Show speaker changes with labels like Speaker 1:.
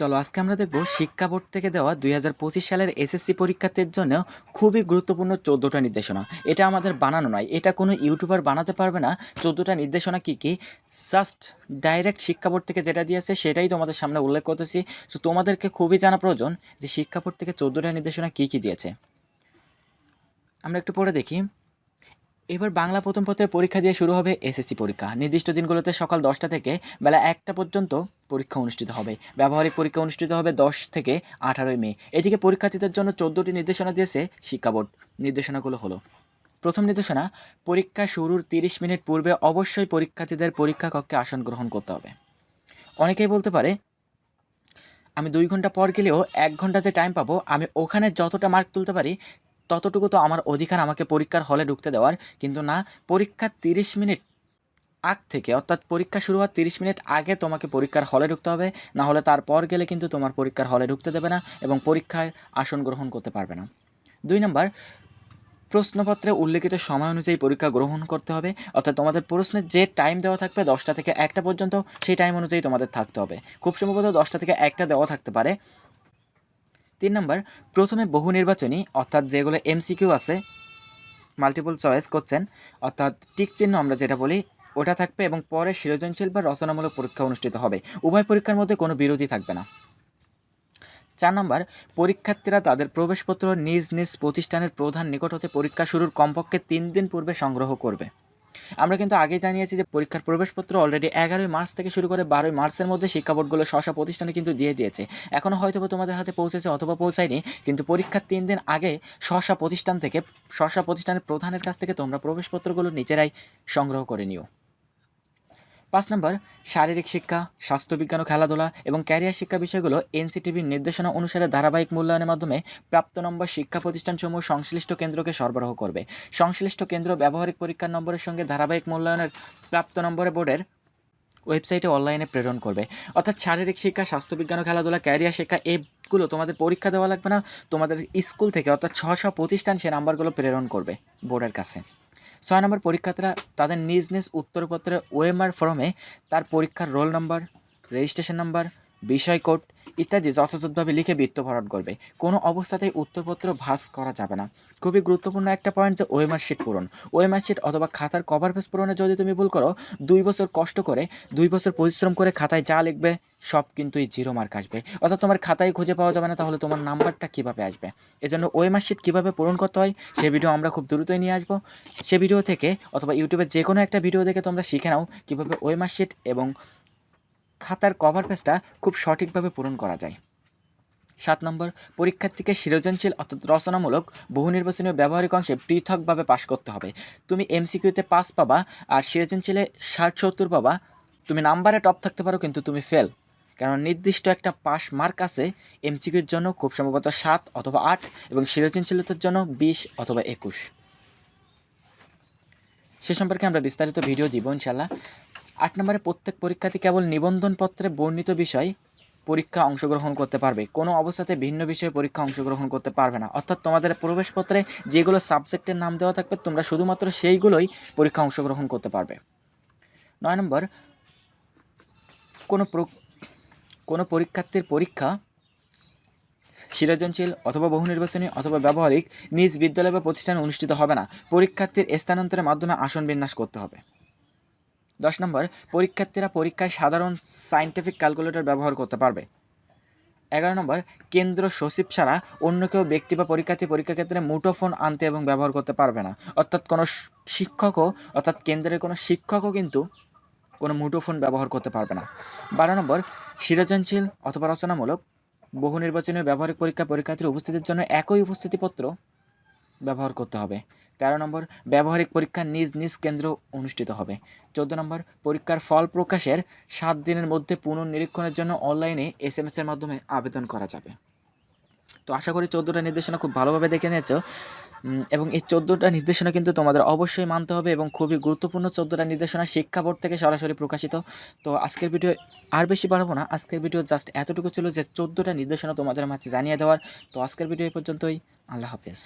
Speaker 1: চলো, আজকে আমরা দেখব শিক্ষা বোর্ড থেকে দেওয়া দুই হাজার পঁচিশ সালের এসএসসি পরীক্ষার্থীর জন্য খুবই গুরুত্বপূর্ণ চোদ্দোটা নির্দেশনা। এটা আমাদের বানানো নয়, এটা কোনো ইউটিউবার বানাতে পারবে না। চোদ্দোটা নির্দেশনা কী কী? জাস্ট ডাইরেক্ট শিক্ষা বোর্ড থেকে যেটা দিয়েছে সেটাই তোমাদের সামনে উল্লেখ করতেছি। সো তোমাদেরকে খুবই জানা প্রয়োজন যে শিক্ষা বোর্ড থেকে চোদ্দোটা নির্দেশনা কী কী দিয়েছে। আমরা একটু পরে দেখি। এবার বাংলা প্রথম পত্রের পরীক্ষা দিয়ে শুরু হবে এসএসসি পরীক্ষা। নির্দিষ্ট দিনগুলোতে সকাল দশটা থেকে বেলা একটা পর্যন্ত পরীক্ষা অনুষ্ঠিত হবে। ব্যবহারিক পরীক্ষা অনুষ্ঠিত হবে দশ থেকে আঠারোই মে। এদিকে পরীক্ষার্থীদের জন্য চোদ্দোটি নির্দেশনা দিয়েছে শিক্ষা বোর্ড। নির্দেশনাগুলো হলো, প্রথম নির্দেশনা, পরীক্ষা শুরুর তিরিশ মিনিট পূর্বে অবশ্যই পরীক্ষার্থীদের পরীক্ষা কক্ষে আসন গ্রহণ করতে হবে। অনেকেই বলতে পারে, আমি দুই ঘণ্টা পর গেলেও এক ঘণ্টা যে টাইম পাবো, আমি ওখানে যতটা মার্ক তুলতে পারি, ততটুকু তো আমার অধিকার আমাকে পরীক্ষার হলে ঢুকতে দেওয়ার। কিন্তু না পরীক্ষার তিরিশ মিনিট আগ থেকে, অর্থাৎ পরীক্ষা শুরু হওয়ার তিরিশ মিনিট আগে তোমাকে পরীক্ষার হলে ঢুকতে হবে, না হলে তারপর গেলে কিন্তু তোমার পরীক্ষার হলে ঢুকতে দেবে না এবং পরীক্ষায় আসন গ্রহণ করতে পারবে না। দুই নম্বর, প্রশ্নপত্রে উল্লেখিত সময় অনুযায়ী পরীক্ষা গ্রহণ করতে হবে, অর্থাৎ তোমাদের প্রশ্নের যে টাইম দেওয়া থাকবে দশটা থেকে একটা পর্যন্ত, সেই টাইম অনুযায়ী তোমাদের থাকতে হবে। খুব সম্ভবত দশটা থেকে একটা দেওয়া থাকতে পারে। তিন নম্বর, প্রথমে বহু নির্বাচনী, অর্থাৎ যেগুলো এমসিকিউ আছে মাল্টিপল চয়েস করছেন অর্থাৎ টিক চিহ্ন আমরা যেটা বলি ওটা থাকবে এবং পরে সৃজনশীল বা রচনামূলক পরীক্ষা অনুষ্ঠিত হবে। উভয় পরীক্ষার মধ্যে কোনো বিরোধী থাকবে না। চার নম্বর, পরীক্ষার্থীরা তাদের প্রবেশপত্র নিজ নিজ প্রতিষ্ঠানের প্রধান নিকট হতে পরীক্ষা শুরুর কমপক্ষে তিন দিন পূর্বে সংগ্রহ করবে। আমরা কিন্তু আগে জানিয়েছি যে পরীক্ষার প্রবেশপত্র অলরেডি এগারোই মার্চ থেকে শুরু করে বারোই মার্চের মধ্যে শিক্ষা বোর্ডগুলো স্ব প্রতিষ্ঠানে কিন্তু দিয়ে দিয়েছে। এখনও হয়তো তোমাদের হাতে পৌঁছেছে অথবা পৌঁছায়নি, কিন্তু পরীক্ষার তিন দিন আগে স্ব প্রতিষ্ঠান থেকে স্ব প্রতিষ্ঠানের প্রধানের কাছ থেকে তোমরা প্রবেশপত্রগুলো নিজেরাই সংগ্রহ করে নিও। পাঁচ নম্বর, শারীরিক শিক্ষা স্বাস্থ্যবিজ্ঞান ও খেলাধুলা এবং ক্যারিয়ার শিক্ষা বিষয়গুলো এনসিটিভির নির্দেশনা অনুসারে ধারাবাহিক মূল্যায়নের মাধ্যমে প্রাপ্ত নম্বর শিক্ষা প্রতিষ্ঠানসমূহ সংশ্লিষ্ট কেন্দ্রকে সরবরাহ করবে। সংশ্লিষ্ট কেন্দ্র ব্যবহারিক পরীক্ষার নম্বরের সঙ্গে ধারাবাহিক মূল্যায়নের প্রাপ্ত নম্বরে বোর্ডের ওয়েবসাইটে অনলাইনে প্রেরণ করবে। অর্থাৎ শারীরিক শিক্ষা স্বাস্থ্যবিজ্ঞান ও খেলাধুলা, ক্যারিয়ার শিক্ষা এগুলো তোমাদের পরীক্ষা দেওয়া লাগবে না, তোমাদের স্কুল থেকে অর্থাৎ ছশো প্রতিষ্ঠান সে নাম্বারগুলো প্রেরণ করবে বোর্ডের কাছে। ছয় নম্বর পরীক্ষার্থীরা তাদের নিজ নিজ উত্তরপত্রে ওএমআর ফর্মে তার পরীক্ষার রোল নম্বর রেজিস্ট্রেশন নাম্বার বিষয় কোড ইত্যাদি যথাযথভাবে লিখে বৃত্ত করবে। কোনো অবস্থাতেই উত্তরপত্র ভাস করা যাবে না। খুবই গুরুত্বপূর্ণ একটা পয়েন্ট যে ওএমআর শিট পূরণ। ওএমআর শিট অথবা খাতার কভার পেজ পূরণে যদি তুমি ভুল করো, দুই বছর কষ্ট করে, দুই বছর পরিশ্রম করে খাতায় যা লিখবে, সব কিন্তু এই জিরো মার্ক আসবে। অর্থাৎ তোমার খাতায় খুঁজে পাওয়া যাবে না, তাহলে তোমার নাম্বারটা কীভাবে আসবে? এজন্য ওএমআর শিট কীভাবে পূরণ করতে হয়, সে ভিডিও আমরা খুব দ্রুতই নিয়ে আসব। সে ভিডিও থেকে অথবা ইউটিউবে যে কোনো একটা ভিডিও দেখে তোমরা শিখে নাও কীভাবে ওএমআর শিট এবং খাতার কভার পেজটা খুব সঠিকভাবে পূরণ করা যায়। সাত নম্বর, পরীক্ষার্থীকে সৃজনশীল অর্থাৎ রচনামূলক বহু নির্বাচনীয় ব্যবহারিক অংশে পৃথকভাবে পাশ করতে হবে। তুমি এমসিকিউতে পাস পাবা আর সৃজনশীলে ষাট, সত্তর পাবা। তুমি নাম্বারে টপ থাকতে পারো কিন্তু তুমি ফেল কারণ নির্দিষ্ট একটা পাস মার্ক আছে এমসিকিউর জন্য খুব সম্ভবত সাত অথবা আট এবং সৃজনশীলতার জন্য বিশ অথবা একুশ। সে সম্পর্কে আমরা বিস্তারিত ভিডিও দিব ইনশাল্লাহ আট নম্বরে প্রত্যেক পরীক্ষার্থী কেবল নিবন্ধনপত্রে বর্ণিত বিষয় পরীক্ষা অংশগ্রহণ করতে পারবে। কোনো অবস্থাতে ভিন্ন বিষয়ে পরীক্ষা অংশগ্রহণ করতে পারবে না। অর্থাৎ তোমাদের প্রবেশপত্রে যেগুলো সাবজেক্টের নাম দেওয়া থাকবে, তোমরা শুধুমাত্র সেইগুলোই পরীক্ষা অংশগ্রহণ করতে পারবে। নয় নম্বর, কোনো কোনো পরীক্ষার্থীর পরীক্ষা সৃজনশীল অথবা বহু নির্বাচনী অথবা ব্যবহারিক নিজ বিদ্যালয় বা প্রতিষ্ঠানে অনুষ্ঠিত হবে না। পরীক্ষার্থীর স্থানান্তরের মাধ্যমে আসন বিন্যাস করতে হবে। দশ নম্বর, পরীক্ষার্থীরা পরীক্ষায় সাধারণ সাইন্টিফিক ক্যালকুলেটর ব্যবহার করতে পারবে। এগারো নম্বর, কেন্দ্র সচিব ছাড়া অন্য কেউ ব্যক্তি বা পরীক্ষার্থী পরীক্ষা ক্ষেত্রে মুঠোফোন আনতে এবং ব্যবহার করতে পারবে না। অর্থাৎ কোনো শিক্ষকও, অর্থাৎ কেন্দ্রের কোনো শিক্ষকও কিন্তু কোনো মুঠোফোন ব্যবহার করতে পারবে না। বারো নম্বর, সৃজনশীল অথবা রচনামূলক বহু নির্বাচনীয় ব্যবহারিক পরীক্ষা পরীক্ষার্থীর উপস্থিতির জন্য একই উপস্থিতিপত্র ব্যবহার করতে হবে। তেরো নম্বর, ব্যবহারিক পরীক্ষা নিজ নিজ কেন্দ্র অনুষ্ঠিত হবে। চোদ্দ নম্বর, পরীক্ষার ফল প্রকাশের সাত দিনের মধ্যে পুনর্নিরীক্ষণের জন্য অনলাইনে এস এম এসের মাধ্যমে আবেদন করা যাবে। তো আশা করি চোদ্দোটা নির্দেশনা খুব ভালোভাবে দেখে নিয়েছ। এবং এই চোদ্দোটা নির্দেশনা কিন্তু তোমাদের অবশ্যই মানতে হবে এবং খুবই গুরুত্বপূর্ণ চোদ্দোটা নির্দেশনা শিক্ষা বোর্ড থেকে সরাসরি প্রকাশিত। তো আজকের ভিডিও আর বেশি বাড়াবো না, আজকের ভিডিও জাস্ট এতটুকু ছিল যে চোদ্দোটা নির্দেশনা তোমাদের মাঝে জানিয়ে দেওয়ার। তো আজকের ভিডিও এই পর্যন্তই, আল্লাহ হাফেজ।